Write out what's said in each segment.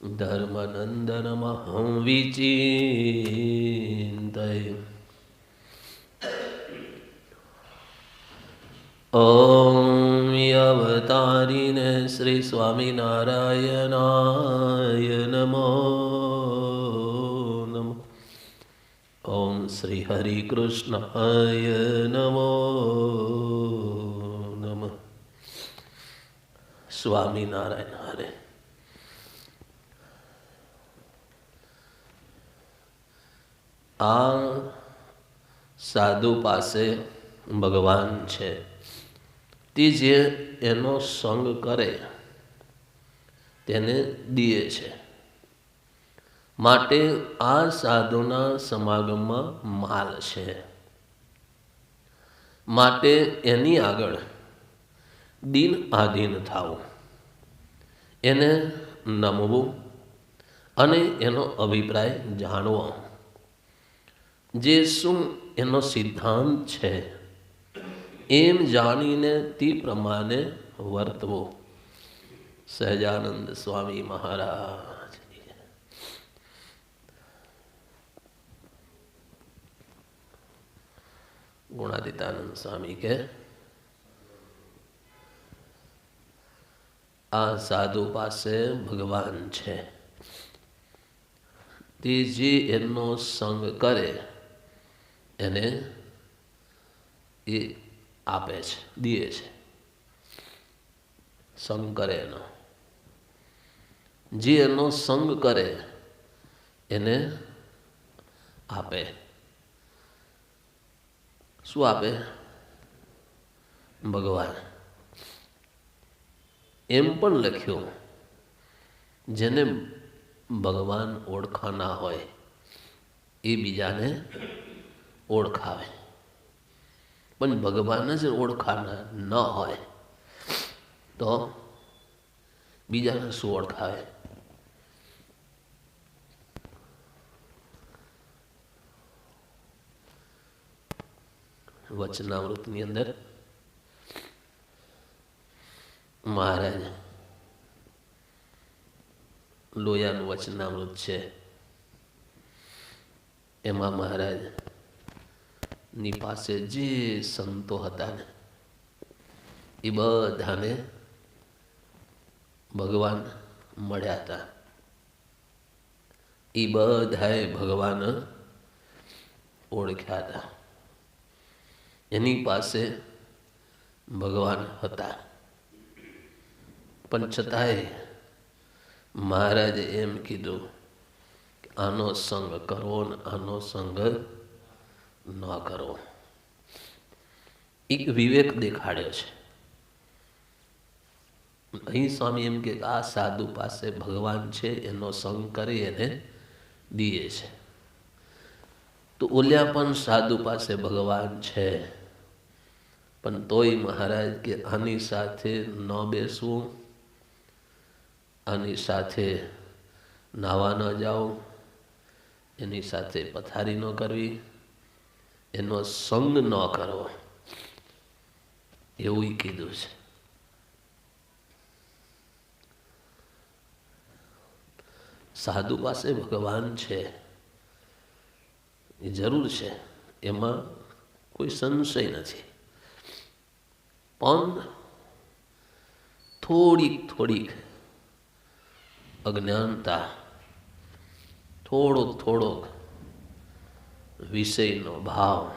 ધર્મનંદનમહં વિચિંતય ઓમ અવતારીને શ્રી સ્વામિનારાયણાય નમો નમો ઓમ શ્રી હરિકૃષ્ણાય નમો સ્વામિનારાયણ હરે. આ સાધુ પાસે ભગવાન છે. તે જે એનો સંગ કરે, તેને દીએ છે. માટે આ સાધુના સમાગમમાં માલ છે. માટે એની આગળ દિન આધીન થવું એને નમવું અને એનો અભિપ્રાય જાણવો. જે શું એનો સિદ્ધાંત છે, એમ જાણીને તે પ્રમાણે વર્તવો. સહજાનંદ સ્વામી મહારાજ ગુણાદિતાનંદ સ્વામી કે આ સાધુ પાસે ભગવાન છે. તે જે એનો સંગ કરે, એને એ આપે છે, દીએ છે. સંગ કરે એનો. જે એનો સંગ કરે, એને આપે. શું આપે? ભગવાન. એમ પણ લખ્યું, જેને ભગવાન ઓળખાના હોય, એ બીજાને ઓળખાવે. પણ ભગવાન જ ઓળખાના ન હોય, તો બીજાને શું ઓળખાવે? વચનાવૃતની અંદર મહારાજ, લોયાનું વચનામૃત છે. એમાં મહારાજ, ની પાસે જે સંતો હતા ને, એ બધાને ભગવાન મળ્યા હતા. એ બધાએ ભગવાન ઓળખ્યા હતા. એની પાસે ભગવાન હતા. પણ છતાંય મહારાજે એમ કીધું કે આનો સંગ કરવો ને આનો સંગ ન કરવો. એક વિવેક દેખાડ્યો છે. અહીં સ્વામી એમ કે આ સાધુ પાસે ભગવાન છે, એનો સંગ કરી એને દીએ છે. તો ઓલ્યા પણ સાધુ પાસે ભગવાન છે. પણ તોય મહારાજ કે આની સાથે ન બેસવું આની સાથે નાહવા ન જાઓ, એની સાથે પથારી ન કરવી, એનો સંગ ન કરવો એવું કીધું છે. સાધુ પાસે ભગવાન છે. એ જરૂર છે. એમાં કોઈ સંશય નથી. પણ થોડીક થોડીક અજ્ઞાનતા થોડોક થોડોક વિષયનો ભાવ,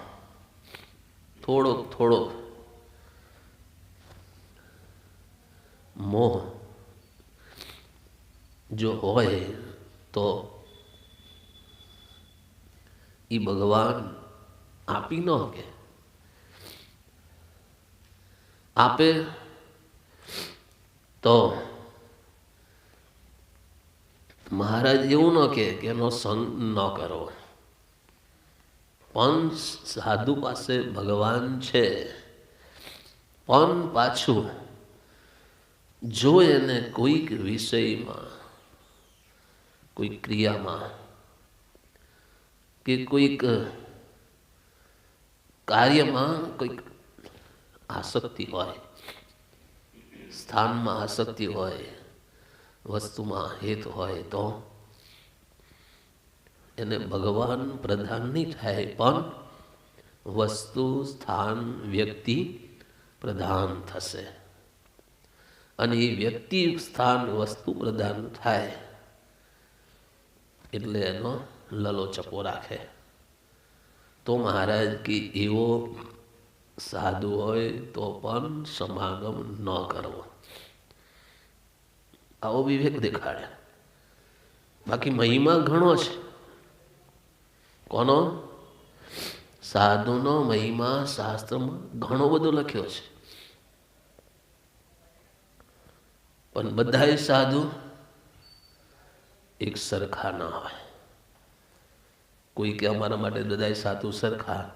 થોડોક થોડોક મોહ જો હોય તો એ ભગવાન આપી ન કે આપે તો મહારાજ એવું ન કે એનો સંગ ન કરો. પણ સાધુ પાસે ભગવાન છે. પણ પાછું જો એને કોઈક વિષયમાં કોઈ ક્રિયામાં કે કોઈક કાર્યમાં કોઈક આસક્તિ હોય, સ્થાનમાં આસક્તિ હોય વસ્તુમાં હેત હોય તો એને ભગવાન પ્રધાન નહીં થાય, પણ વસ્તુ, સ્થાન, વ્યક્તિ પ્રધાન થશે. અને એ વ્યક્તિ, સ્થાન, વસ્તુ પ્રધાન થાય એટલે એનો લલો ચપો રાખે. તો મહારાજ કે એવો સાધુ હોય તો પણ સમાગમ ન કરવો. આવો વિવેક દેખાડે. બાકી મહિમા ઘણો છે. કોનો? સાધુનો મહિમા શાસ્ત્રમાં ઘણો બધો લખ્યો છે. પણ બધા સાધુ એક સરખા ના હોય. કોઈ કે અમારા માટે બધા સાધુ સરખા,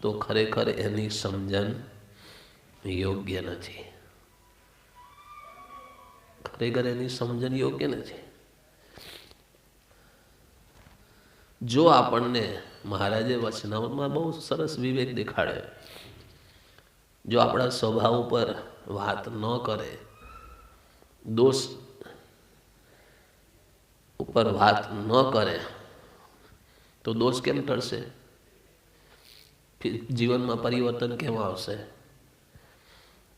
તો ખરેખર એની સમજણ યોગ્ય નથી. ખરેખર એની સમજણ યોગ્ય નથી જો આપણને મહારાજે વચનામાં બહુ સરસ વિવેક દેખાડે જો આપણા સ્વભાવ ઉપર વાત ન કરે, દોષ ઉપર વાત ન કરે, તો દોષ કેમ ટળશે? જીવનમાં પરિવર્તન કેમ આવશે?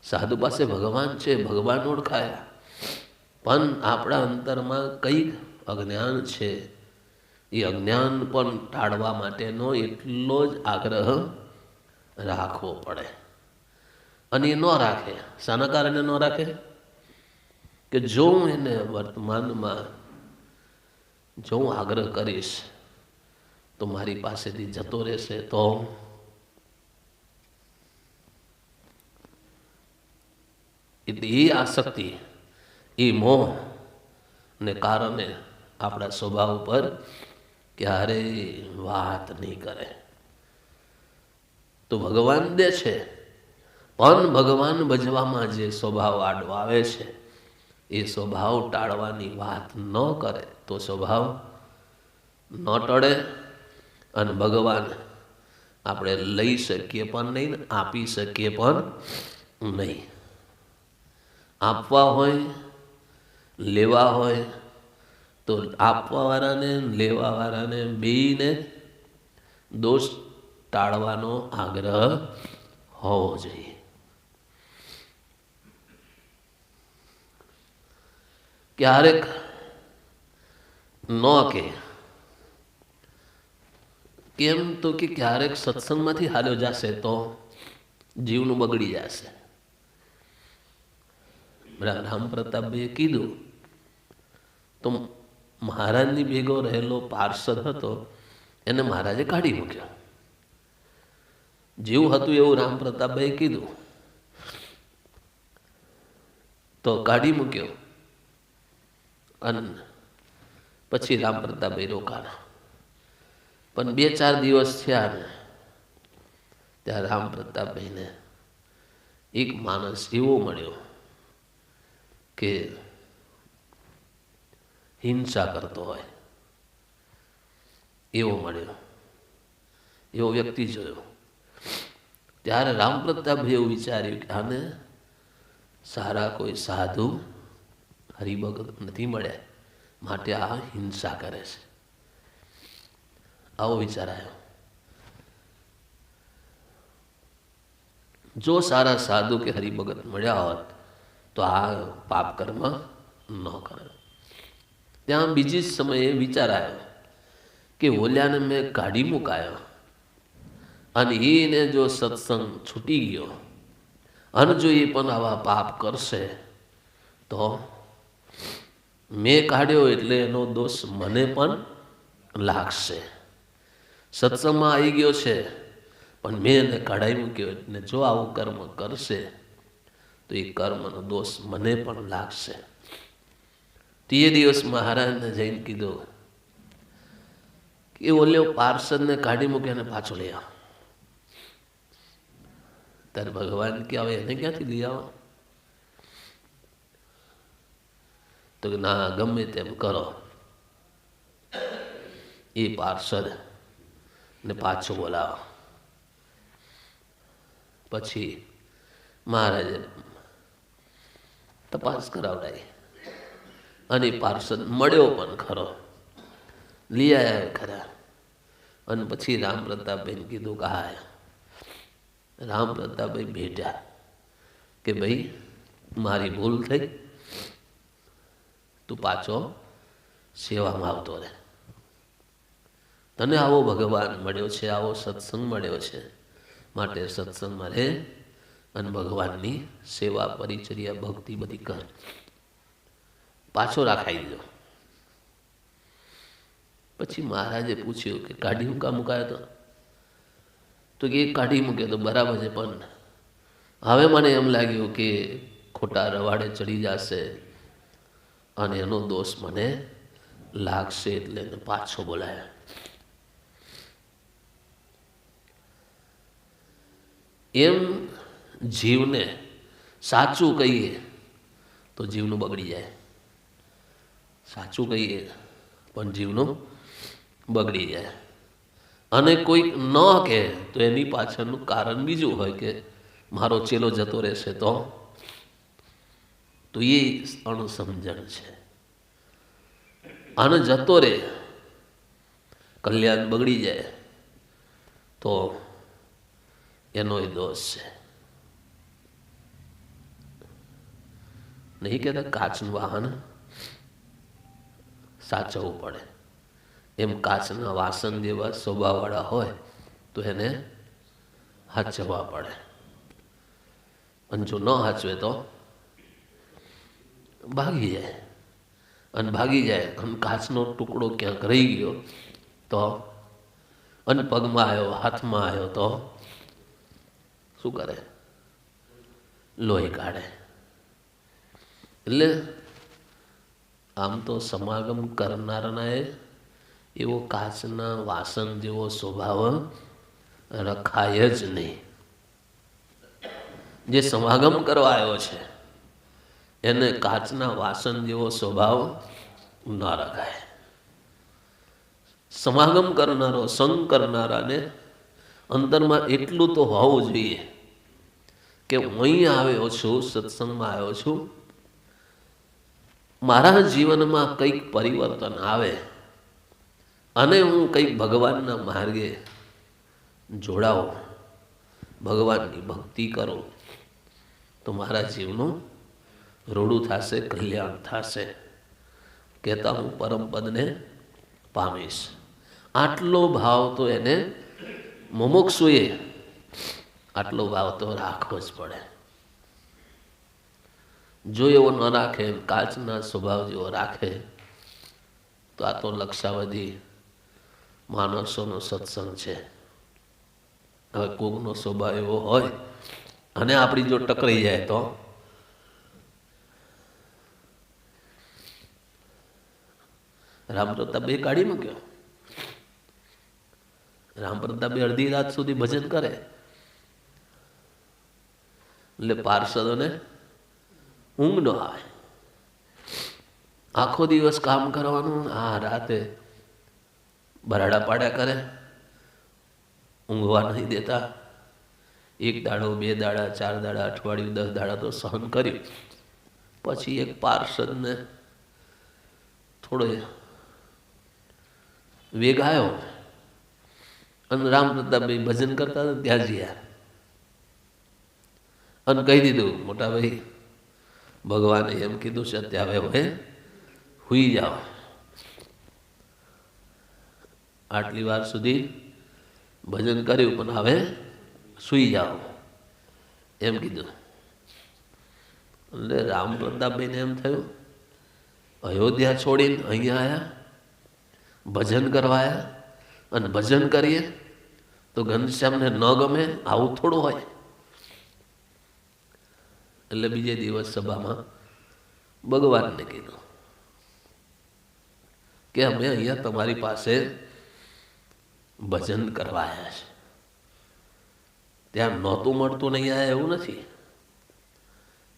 સાધુ પાસે ભગવાન છે, ભગવાન ઓળખાયા. પણ આપણા અંતરમાં કંઈક અજ્ઞાન છે. એ અજ્ઞાન પણ ટાળવા માટેનો એટલો જ આગ્રહ રાખવો પડે. અને એ ન રાખે. શાના કારણે ન રાખે? કે જો હું એને વર્તમાનમાં જો હું આગ્રહ કરીશ, તો મારી પાસેથી જતો રહેશે તો? એટલે એ આસક્તિ એ મોહ ને કારણે આપણા સ્વભાવ પર ક્યારેય વાત નહીં કરે. તો ભગવાન દે છે. પણ ભગવાન ભજવામાં જે સ્વભાવ આડો આવે છે, એ સ્વભાવ ટાળવાની વાત ન કરે તો સ્વભાવ ન ટળે અને ભગવાન આપણે લઈ શકીએ પણ નહીં આપી શકીએ પણ નહીં. આપવા હોય લેવા હોય તો આપવાવાળાને, લેવાવાળાને બેને દોષ ટાળવાનો આગ્રહ હોવો જોઈએ. ક્યારેક ન કે. કેમ તો કે ક્યારેક સત્સંગમાંથી હાલ્યો જશે તો જીવનું બગડી જશે. રામ પ્રતાપભાઈએ કીધું તો મહારાજની ભેગો રહેલો પાર્ષદ હતો, એને મહારાજે કાઢી મૂક્યો. જેવું હતું એવું રામ પ્રતાપભાઈ કીધું. તો કાઢી મૂક્યો અને પછી રામ પ્રતાપભાઈ રોકાણા. પણ બે ચાર દિવસ થયા ને ત્યાં રામ પ્રતાપભાઈને એક માણસ એવો મળ્યો કે હિંસા કરતો હોય. એવો મળ્યો. એવો વ્યક્તિ જોયો. ત્યારે રામ પ્રતાપે એવું વિચાર્યું કે આને સારા કોઈ સાધુ હરિભગત નથી મળ્યા. માટે આ હિંસા કરે છે. આવો વિચાર આવ્યો. જો સારા સાધુ કે હરિભગત મળ્યા હોત તો આ પાપ કર્મ ન કરે. ત્યાં બીજી સમયે વિચાર આવ્યો કે ઓલ્યાને મેં કાઢી મુકાયો અને એને જો સત્સંગ છૂટી ગયો અને જો એ પણ આવા પાપ કરશે, તો મેં કાઢ્યો એટલે એનો દોષ મને પણ લાગશે. સત્સંગમાં આવી ગયો છે, પણ મેં એને કઢાઈ મૂક્યો એટલે જો આવું કર્મ કરશે, તો એ કર્મનો દોષ મને પણ લાગશે. તે દિવસ મહારાજને જઈને કીધું કે ઓલ્યો પાર્ષદને કાઢી મૂકી અને પાછો લઈ આવો. ત્યારે ભગવાન કે હવે એને ક્યાંથી લઈ આવો? તો કે ના, ગમે તેમ કરો. એ પાર્ષદ ને પાછો બોલાવો. પછી મહારાજે તપાસ કરાવડાવી અને પાર્ષદ મળ્યો પણ ખરો. લઈ આવ્યા ખરા. અને પછી રામ પ્રતાપભાઈને કીધું કે હા રામ પ્રતાપભાઈ ભેટ્યા કે ભાઈ, મારી ભૂલ થઈ. તું પાછો સેવામાં આવતો રહે. તને આવો ભગવાન મળ્યો છે, આવો સત્સંગ મળ્યો છે, માટે સત્સંગમાં રહે અને ભગવાનની સેવા, પરિચર્યા, ભક્તિ બધી કર. પાછો રાખાઈ દીધો પછી મહારાજે પૂછ્યું કે કાઢી મૂકા મુકાયો તો? તો કે કાઢી મૂક્યો તો બરાબર છે, પણ હવે મને એમ લાગ્યું કે ખોટા રવાડે ચડી જશે અને એનો દોષ મને લાગશે એટલે પાછો બોલાયો. એમ જીવને સાચું કહીએ તો જીવનું બગડી જાય. સાચું કહીએ. પણ જીવનું બગડી જાય. અને કોઈ ન કહે તો એની પાછળનું કારણ બીજું હોય કે મારો ચેલો જતો રહેશે તો? તો એ અણસમજણ છે. અને જતો રહે કલ્યાણ બગડી જાય તો એનો એ દોષ છે. નહીં કહેતા કાચનું વાહન સાચવવું પડે. એમ કાચના વાસણ જેવા શોભાવાળા હોય તો એને હાચવવા પડે. અને જો ન હાચવે તો ભાગી જાય. અને ભાગી જાય. અને કાચનો ટુકડો ક્યાંક રહી ગયો તો અને પગમાં આવ્યો, હાથમાં આવ્યો તો શું કરે? લોહી કાઢે. એટલે આમ તો સમાગમ કરનારનાએ એવો કાચના વાસણ જેવો સ્વભાવ રખાય જ નહીં. જે સમાગમ કરવા આવ્યો છે, એને કાચના વાસણ જેવો સ્વભાવ ન રખાય. સમાગમ કરનારો, સંગ કરનારાને અંદરમાં એટલું તો હોવું જોઈએ કે હું અહીં આવ્યો છું, સત્સંગમાં આવ્યો છું મારા જીવનમાં કંઈક પરિવર્તન આવે અને હું કંઈક ભગવાનના માર્ગે જોડાઉં, ભગવાનની ભક્તિ કરું, તો મારા જીવનું રોડું થશે, કલ્યાણ થશે. કહેતા હું પરમપદને પામીશ. આટલો ભાવ તો એને મુમુક્ષુએ, આટલો ભાવ તો રાખવો જ પડે. જો એવો ન રાખે, કાચના સ્વભાવ જેવો રાખે, તો આ તો લક્ષાવધિ માણસોનો સત્સંગ છે. હવે કોકનો સ્વભાવ એવો હોય, અને આપણી જો ટકરાઈ જાય તો? રામ પ્રતાપે કાઢી મૂક્યો. રામ પ્રતાપે અડધી રાત સુધી ભજન કરે. એટલે પાર્ષદોને ઊંઘ ન આવે. આખો દિવસ કામ કરવાનું, આ રાતે બરાડા પાડ્યા કરે, ઊંઘવા નહીં દેતા. એક દાડો, બે દાડા, ચાર દાડા, અઠવાડિયું, દસ દાડા તો સહન કર્યું પછી એક પાર્ષદને થોડો વેગ આવ્યો અને રામ પ્રતાપભાઈ ભજન કરતા હતા, ત્યાં જ્યાં અને કહી દીધું, મોટા ભાઈ ભગવાને એમ કીધું છે ત્યાં હવે હુઈ જાઓ. આટલી વાર સુધી ભજન કર્યું, પણ હવે સૂઈ જાઓ. એમ કીધું. એટલે રામ પ્રતાપભાઈને એમ થયું, અયોધ્યા છોડીને અહીંયા આવ્યા ભજન કરવા આવ્યા અને ભજન કરીએ, તો ઘનશ્યામને ન ગમે, આવું થોડું હોય. એટલે બીજે દિવસ સભામાં ભગવાનને કીધું કે અમે અહીંયા તમારી પાસે ભજન કરવા આવ્યા છે. ત્યાં નહોતું મળતું નહીં આવ્યા એવું નથી.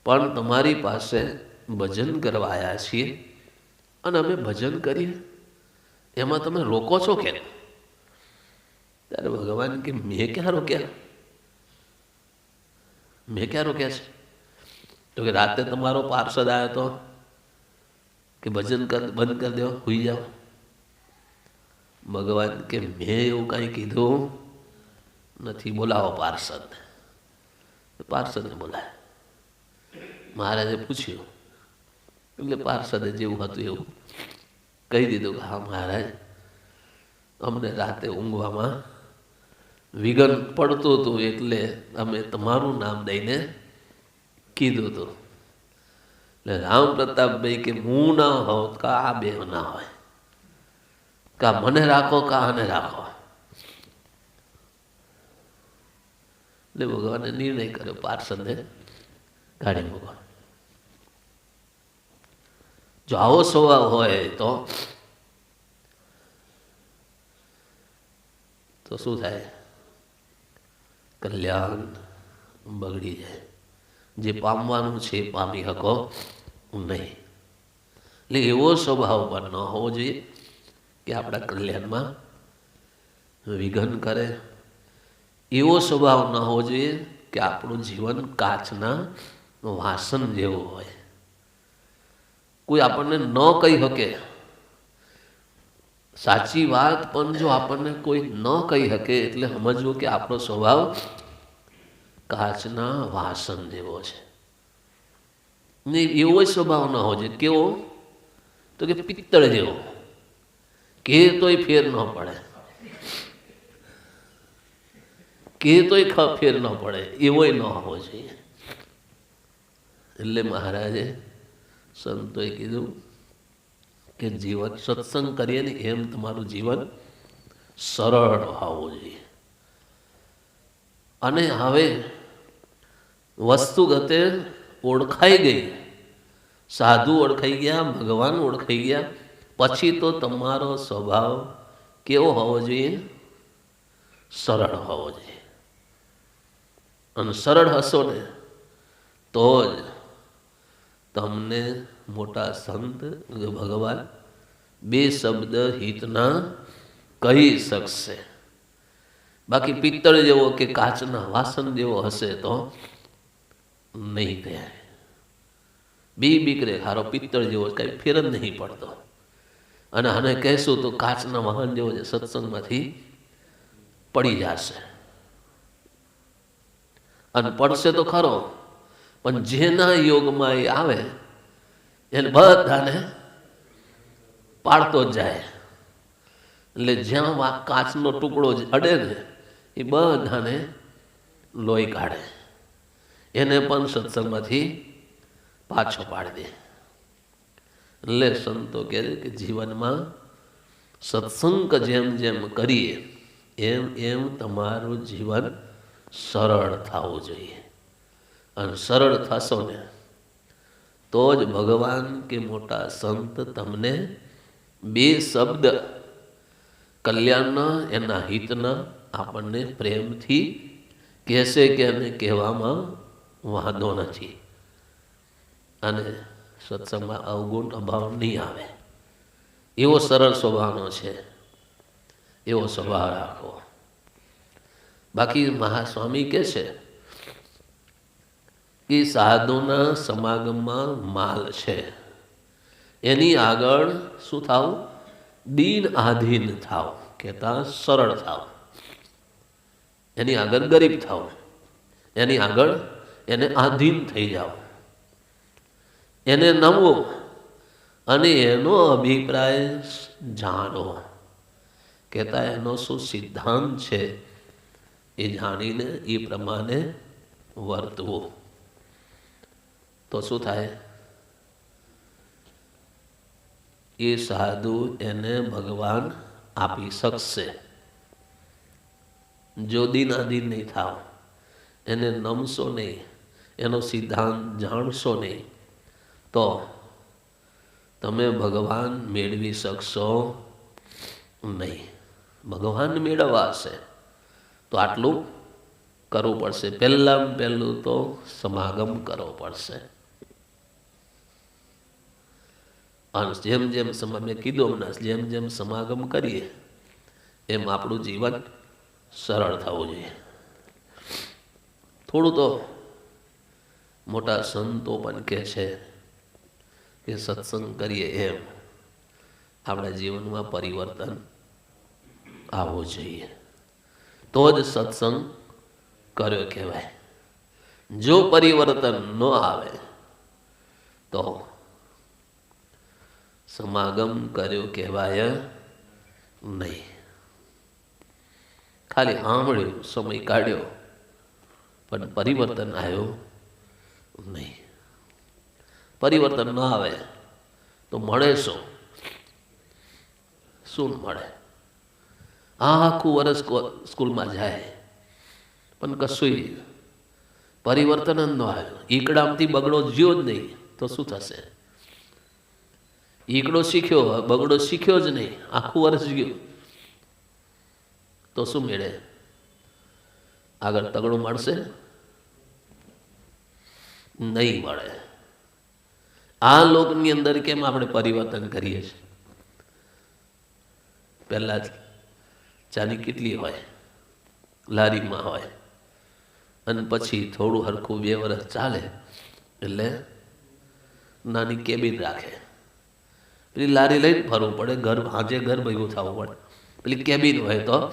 પણ તમારી પાસે ભજન કરવા આવ્યા છીએ અને અમે ભજન કરીએ. એમાં તમે રોકો છો કે ત્યારે ભગવાન કે, મેં ક્યાં રોક્યા? મેં ક્યાં રોક્યા છે? તો કે રાતે તમારો પાર્ષદ આવ્યો તો કે ભજન કર, બંધ કરી દો હુઈ જાઓ. ભગવાન કે મેં એવું કાંઈ કીધું નથી, બોલાવો પાર્ષદ પાર્ષદને બોલાય. મહારાજે પૂછ્યું. એટલે પાર્ષદે જેવું હતું એવું કહી દીધું કે, હા, મહારાજ, અમને રાતે ઊંઘવામાં વિઘન પડતું હતું એટલે અમે તમારું નામ દઈને કીધું હતું. એટલે રામ પ્રતાપભાઈ કે હું ના હોત કા આ બે ના હોય. કા મને રાખો, કા આને રાખો. એટલે ભગવાને નિર્ણય કર્યો પાર્ષદને કાઢી મૂકો જો આવો સ્વભાવ હોય તો તો શું થાય? કલ્યાણ બગડી જાય. જે પામવાનું છે એ પામી શકો નહીં. એટલે એવો સ્વભાવ પણ ન હોવો જોઈએ કે આપણા કલ્યાણમાં વિઘન કરે. એવો સ્વભાવ ન હોવો જોઈએ કે આપણું જીવન કાચના વાસન જેવું હોય. કોઈ આપણને ન કહી શકે. સાચી વાત પણ જો આપણને કોઈ ન કહી શકે એટલે સમજવું કે આપણો સ્વભાવ કાચના વાસણ જેવો છે. ને એવો સ્વભાવ ન હોય કેવો? તો કે પિત્તળ જેવો. કે તોય ફેર ન પડે. કે તોય ફેર ન પડે. એવોય ન હોવો જોઈએ. એટલે મહારાજે સંતોએ કીધું કે જીવન સત્સંગ કરીએ ને એમ તમારું જીવન સરળ હોવું જોઈએ. અને હવે વસ્તુગતે ઓળખાઈ ગઈ. સાધુ ઓળખાઈ ગયા, ભગવાન ઓળખાઈ ગયા. પછી તો તમારો સ્વભાવ કેવો હોવો જોઈએ? સરળ હોવો જોઈએ. અને સરળ હશો ને, તો જ તમને મોટા સંત ભગવાન બે શબ્દ હિતના કહી શકશે. બાકી પિત્તળ જેવો કે કાચના વાસણ જેવો હશે તો નહીં કહે બી બીકરે, હારો પિત્તળ જેવો કઈ ફેર જ નહીં પડતો. અને આને કહેશું તો કાચના વાહન જેવો છે સત્સંગમાંથી પડી જશે. અને પડશે તો ખરો, પણ જેના યોગમાં એ આવે, એને બધાને પાડતો જ જાય. એટલે જ્યાં કાચનો ટુકડો અડે ને, એ બધાને લોહી કાઢે. એને પણ સત્સંગમાંથી પાછો પાડી દે. એટલે સંતો કહે કે જીવનમાં સત્સંગ જેમ જેમ કરીએ, એમ એમ તમારું જીવન સરળ થવું જોઈએ. અને સરળ થશો ને, તો જ ભગવાન કે મોટા સંત તમને બે શબ્દ કલ્યાણના, એના હિતના આપણને પ્રેમથી કહેશે કે એને કહેવામાં વાંધો નથી. અને સત્સંગમાં અવગુણ અભાવ નહીં આવે. એવો સરળ સ્વભાવનો છે. એવો સ્વભાવ રાખો. બાકી મહાસ્વામી કહે છે કે સાધુના સમાગમમાં માલ છે. એની આગળ શું થાવ? દીન આધીન થાવ. કહેતા સરળ થાવ. એની આગળ ગરીબ થાવ. એની આગળ એને આધીન થઈ જાઓ. એને નમવો અને એનો અભિપ્રાય જાણો. કહેતા એનો શું સિદ્ધાંત છે એ જાણીને એ પ્રમાણે વર્તવું. તો શું થાય? એ સાધુ એને ભગવાન આપી શકશે. જો દિન આદિન નહીં થાવ, એને નમશો નહીં. એનો સિદ્ધાંત જાણશો નહીં, તો તમે ભગવાન મેળવી શકશો નહીં. ભગવાન મેળવવા તો આટલું કરવું પડશે. પહેલાં પહેલું તો સમાગમ કરવો પડશે. અને જેમ જેમ મેં કીધું જેમ જેમ સમાગમ કરીએ, એમ આપણું જીવન સરળ થવું જોઈએ. થોડું તો મોટા સંતો પણ કહે છે કે સત્સંગ કરીએ એમ. આપણા જીવનમાં પરિવર્તન આવવું જોઈએ. તો જ સત્સંગ કર્યો કહેવાય. જો પરિવર્તન ન આવે, તો સમાગમ કર્યો કહેવાય નહીં. ખાલી સાંભળ્યું, સમય કાઢ્યો, પણ પરિવર્તન આવ્યો નહીં. પરિવર્તન ન આવે તો મળે શું? શું મળે? આખું વર્ષ સ્કૂલમાં જાય. પણ કશું પરિવર્તન જ ન આવ્યું ઈકડામથી બગડો જ્યો જ નહીં, તો શું થશે? ઈકડો શીખ્યો, બગડો શીખ્યો જ નહીં, આખું વર્ષ ગયો તો શું મેળે? આગળ તગડું મળશે નહીં મળે. આ લોકની અંદર કેમ આપણે પરિવર્તન કરીએ છીએ? પહેલાં ચાની કેટલી હોય? લારીમાં હોય. અને પછી થોડું હરખું બે વર્ષ ચાલે એટલે નાની કેબિન રાખે. પેલી લારી લઈને ફરવું પડે, ઘર હાજે ઘર ભેગું થવું પડે. પેલી કેબિન હોય તો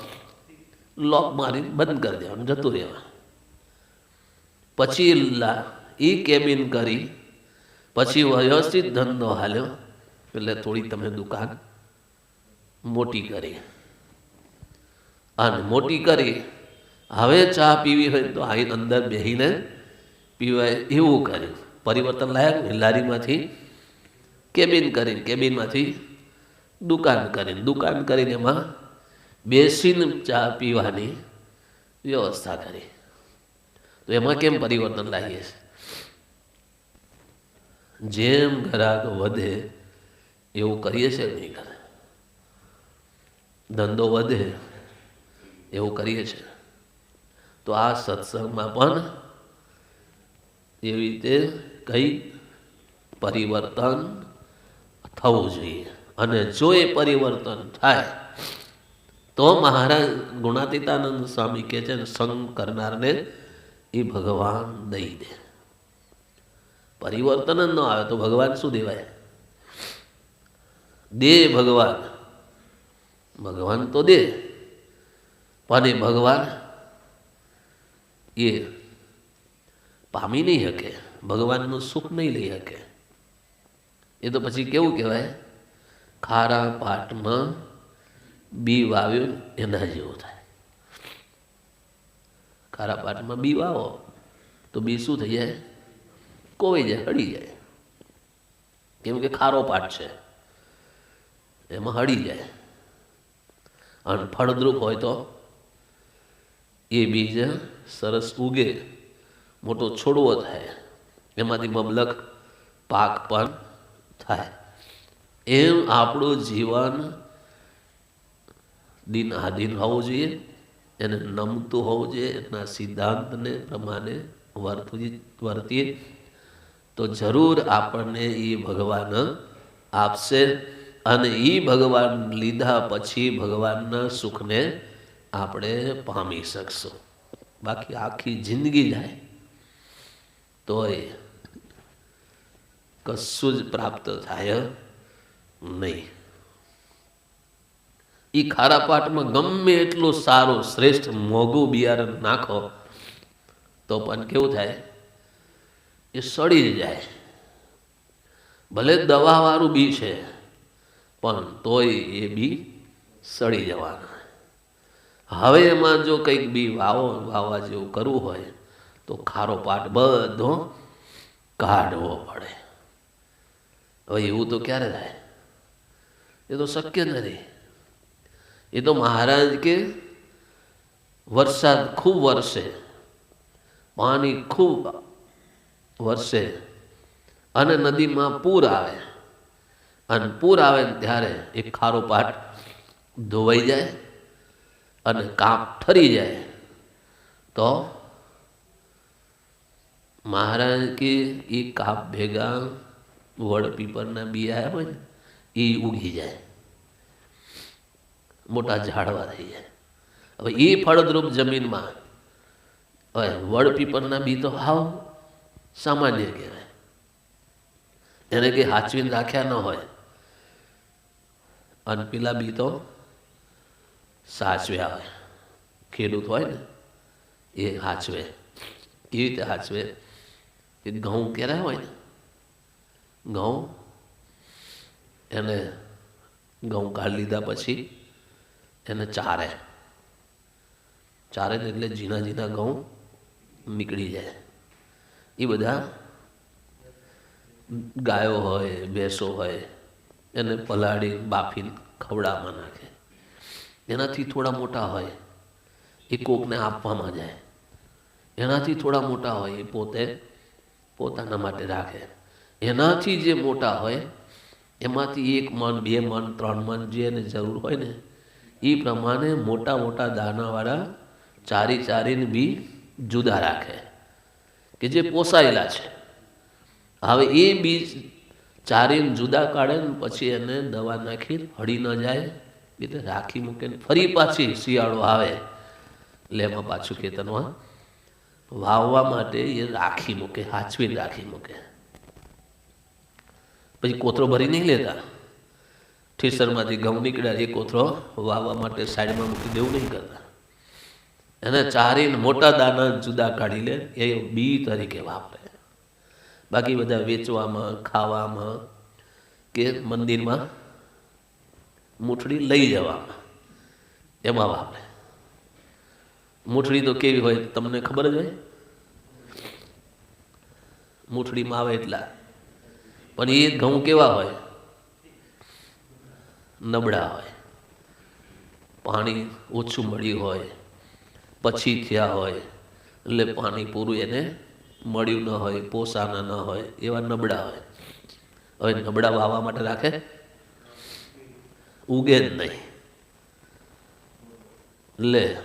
લોક મારીને બંધ કરી દેવાનું, જતું રહેવા પછી એ કેબિન કરી, પછી વ્યવસ્થિત ધંધો હાલ્યો, એટલે થોડી તમે દુકાન મોટી કરી. અને મોટી કરી, હવે ચા પીવી હોય તો અહીં અંદર બેસીને પીવાય એવું કર્યું. પરિવર્તન લાયક લારીમાંથી કેબિન કરીને કેબિનમાંથી દુકાન કરીને દુકાન કરીને એમાં બેસીને ચા પીવાની વ્યવસ્થા કરી. તો એમાં કેમ પરિવર્તન લાવીએ છીએ જેમ ગ્રાહક વધે, એવું કરીએ છીએ નહીં કરે ધંધો વધે, એવું કરીએ છીએ તો આ સત્સંગમાં પણ એવી રીતે કંઈ પરિવર્તન થવું જોઈએ. અને જો એ પરિવર્તન થાય, તો મહારાજ ગુણાતીતાનંદ સ્વામી કહે છે સંગ કરનારને એ ભગવાન દઈ દે. પરિવર્તન જ ન આવે તો ભગવાન શું દેવાય? દે ભગવાન. ભગવાન તો દે, પણ એ ભગવાન એ પામી નહીં શકે, ભગવાનનું સુખ નહીં લઈ શકે. એ તો પછી કેવું કહેવાય? ખારા પાટમાં બી વાવ્યો એના જેવું થાય. ખારા પાટમાં બી વાવો તો બી શું થઈ જાય? કોવાઈ જાય હળી જાય. કેમ કે ખારો પાટ છે. એમાં હળી જાય. અને ફળદ્રુપ હોય તો એ બીજ સરસ ઉગે, મોટો છોડવો થાય. એમાંથી મબલક પાક પણ થાય. એમ આપણું જીવન દિન આધીન હોવું જોઈએ, એને નમતું હોવું જોઈએ, એના સિદ્ધાંતને પ્રમાણે વર્તી વર્તીએ તો જરૂર આપણને એ ભગવાન આપશે અને એ ભગવાન લીધા પછી ભગવાનના સુખને આપણે પામી શકશું. બાકી આખી જિંદગી જાય. તોય કશું જ પ્રાપ્ત થાય નહીં. એ ખારા પાટમાં ગમે એટલું સારું, શ્રેષ્ઠ મોગું બિયારણ નાખો, તો પણ કેવું થાય? એ સડી જાય ભલે દવાવાળું બી છે, પણ તોય એ બી સડી જવાના. હવે એમાં જો કંઈક બી વાવો, વાવવા જેવું કરવું હોય, તો ખારો પાટ બધો કાઢવો પડે. હવે એવું તો ક્યારે થાય? એ તો શક્ય નથી. એ તો મહારાજ કે વરસાદ ખૂબ વરસે, પાણી ખૂબ વરસે અને નદીમાં પૂર આવે. અને પૂર આવે ત્યારે એ ખારો પાટ ધોવાઈ જાય અને કાપ ઠરી જાય. તો મહારાજ કે એ કાપ ભેગા વડ પીપરના બિયા હોય ને એ ઉગી જાય. મોટા ઝાડવા થઈ જાય. હવે એ ફળદ્રુપ જમીનમાં, હવે વડ પીપરના બી તો હાવ સામાન્ય કહેવાય. એને કંઈ હાચવીને રાખ્યા ન હોય. અને પેલા બી તો સાચવ્યા હોય. ખેડૂત હોય ને એ હાચવે. કેવી રીતે હાચવે. કે ઘઉં ક્યારે હોય ને ઘઉં એને ઘઉં કાઢી લીધા પછી એને ચારે. ચારે ને એટલે ઝીણા ઝીણા ઘઉં નીકળી જાય. એ બધા ગાયો હોય, ભેંસો હોય, એને પલાળી બાફી ખવડાવવા નાખે. એનાથી થોડા મોટા હોય, એ કોકને આપવામાં જાય. એનાથી થોડા મોટા હોય, એ પોતે પોતાના માટે રાખે. એનાથી જે મોટા હોય, એમાંથી એક મન, બે મન, ત્રણ મન જે એને જરૂર હોય ને એ પ્રમાણે મોટા મોટા દાનાવાળા ચારી ચારીને બી જુદા રાખે. કે જે પોસાયેલા છે. હવે એ બીજ ચારીને જુદા કાઢે ને પછી એને દવા નાખી હળી ન જાય. એટલે રાખી મૂકે ફરી પાછી શિયાળો આવે. એટલે એમાં પાછું ખેતરમાં વાવવા માટે એ રાખી મૂકે, હાચવીને રાખી મૂકે. પછી કોથરો ભરી નહીં લેતા? ઠેસરમાંથી ઘઉં નીકળ્યા એ કોથરો વાવવા માટે સાઈડમાં મૂકી દેવું નહીં કરતા. એને ચારીને મોટા દાના જુદા કાઢી લે, એ બી તરીકે વાપરે. બાકી બધા વેચવામાં, ખાવામાં કે મંદિરમાં મૂઠડી લઈ જવામાં, એમાં વાપરે. મૂઠડી તો કેવી હોય તમને ખબર જ હોય? મૂઠડીમાં આવે એટલા. પણ એ ઘઉં કેવા હોય? નબળા હોય. પાણી ઓછું મળ્યું હોય. પછી થયા હોય. એટલે પાણી પૂરું એને મળ્યું ન હોય, પોસાના ન હોય, એવા નબળા હોય. હવે નબળા વાવવા માટે રાખે? ઉગે જ નહીં. લે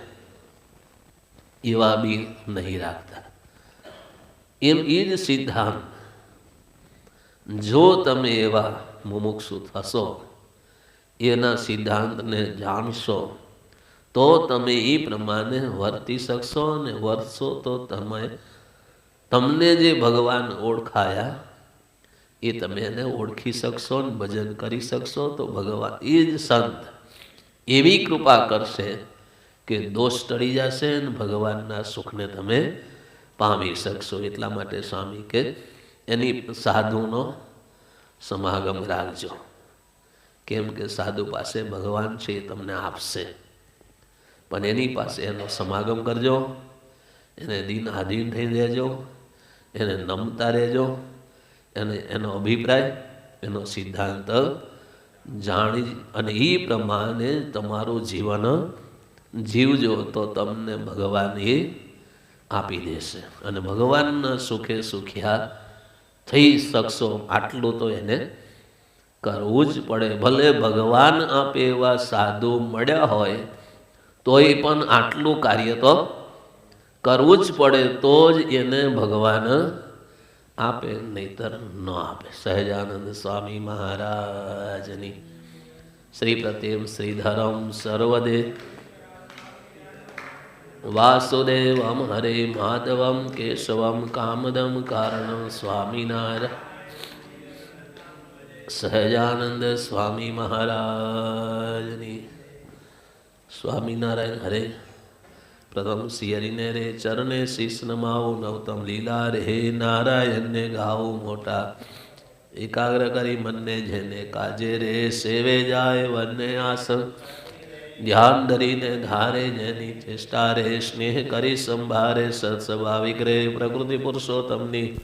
એવા બી નહીં રાખતા. એમ એ જ સિદ્ધાંત. જો તમે એવા મુમુક્ષુ થશો, એના સિદ્ધાંતને જાણશો તો તમે એ પ્રમાણે વર્તી શકશો અને વર્તશો તો તમે, તમને જે ભગવાન ઓળખાયા, એ તમે એને ઓળખી શકશો ને ભજન કરી શકશો, તો ભગવાન એ જ સંત એવી કૃપા કરશે કે દોષ ટળી જશે ને ભગવાનના સુખને તમે પામી શકશો. એટલા માટે સ્વામી કે એની સાધુનો સમાગમ રાખજો. કેમ કે સાધુ પાસે ભગવાન છે એ તમને આપશે. પણ એની પાસે એનો સમાગમ કરજો. એને દિન આધીન થઈ રહેજો. એને નમતા રહેજો. એને એનો અભિપ્રાય, એનો સિદ્ધાંત જાણી અને એ પ્રમાણે તમારું જીવન જીવજો તો તમને ભગવાન એ આપી દેશે. અને ભગવાનના સુખે સુખ્યા થઈ શકશો. આટલું તો એને કરવું જ પડે. ભલે ભગવાન આપે એવા સાધુ મળ્યા હોય તોય પણ આટલું કાર્ય તો કરવું જ પડે તો જ એને ભગવાન આપે, નહીતર ન આપે. સહજાનંદ સ્વામી મહારાજની શ્રી પ્રતિમ શ્રીધરમ સર્વદે. વાસુદેવમ હરે માધવમ કેશવમ કામદમ કારણમ સ્વામિનારાયણ. સહજાનંદ સ્વામી મહારાજની સ્વામિનારાયણ હરે. પ્રથમ સિયરીને રે ચરણે શીશ નમાવું નવતમ લીલા રે નારાયણને ગાવું મોટા. એકાગ્ર કરી મનને જેને કાજે રે સેવે જાય વનને આસન ધ્યાન ધરીને ધારે જેની ચેષ્ટા રે, સ્નેહ કરી સંભારે સત્સ્વાભાવિક રે પ્રકૃતિ પુરુષોત્તમની.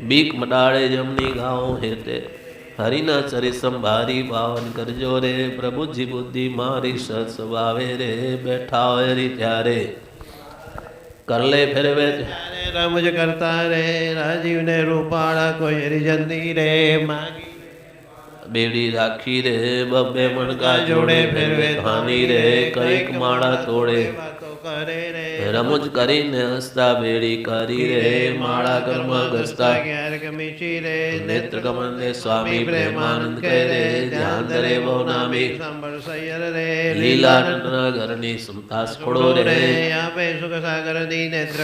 બીક મટાડે જમની ગાઓ હેતે. હરિના ચરિસમ સંભારી પાવન કરજો રે પ્રભુજી બુદ્ધિ મારી સત સ્વભાવે રે બેઠા હોય રી ત્યારે. કરલે ફેરવે ત્યારે રમજ કરતા રે રાજીવને રૂપાળા કોઈ હરિજનની રે માગી બેડી રાખી રે બબે મણકા જોડે ફેરવે ખાની રે કંઈક માળા તોડે. કરે રે. રમૂજ કરીને હસતા બેડી કરી રે, માળા કર્મ ગસતા ક્યારેક મીઠી રે નેત્ર કમળને સ્વામી પ્રેમાનંદ કહે રે, ધ્યાન ધરે બહુ નામી સાંભળ સૈયર રે લીલા ઘરની સમતા સ્ફોડો રે. આપે સુખ સાગર દી નેત્ર